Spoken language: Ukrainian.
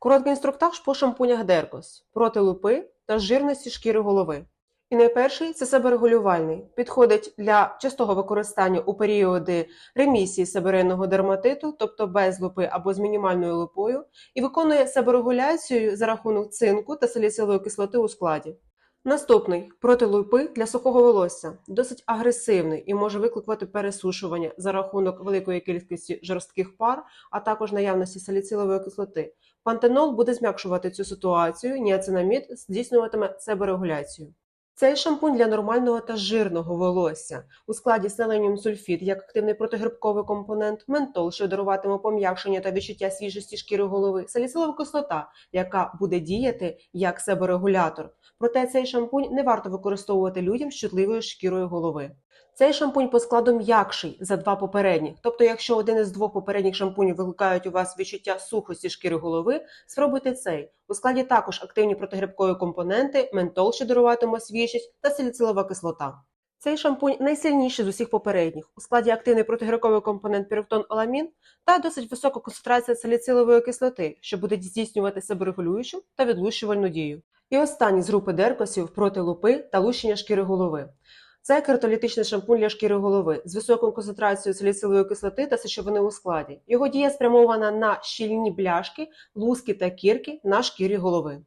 Короткий інструктаж по шампунях Деркос проти лупи та жирності шкіри голови. І найперший це себерегулювальний, Підходить для частого використання у періоди ремісії себорейного дерматиту, тобто без лупи або з мінімальною лупою, і виконує себерегуляцію за рахунок цинку та саліцилової кислоти у складі. Наступний проти лупи для сухого волосся досить агресивний і може викликати пересушування за рахунок великої кількості жорстких пар, а також наявності саліцилової кислоти. Пантенол буде зм'якшувати цю ситуацію, ніацинамід здійснюватиме себорегуляцію. Цей шампунь для нормального та жирного волосся у складі селеніум сульфід як активний протигрибковий компонент, ментол, що даруватиме пом'якшення та відчуття свіжості шкіри голови, саліцилова кислота, яка буде діяти як себорегулятор. Проте цей шампунь не варто використовувати людям з чутливою шкірою голови. Цей шампунь по складу м'якший за два попередніх. Тобто, якщо один із двох попередніх шампунів викликають у вас відчуття сухості шкіри голови, спробуйте цей. У складі також активні протигрибкові компоненти, ментол, що даруватиме свіжість, та саліцилова кислота. Цей шампунь найсильніший з усіх попередніх. У складі активний протигрибковий компонент пірифтон оламін та досить висока концентрація саліцилової кислоти, що буде здійснювати себорегулюючу та відлущувальну дію. І останній з групи деркосів проти лупи та лущення шкіри голови. Це картолітичний шампунь для шкіри голови з високою концентрацією саліцилової кислоти та сечовини у складі. Його дія спрямована на щільні бляшки, луски та кірки на шкірі голови.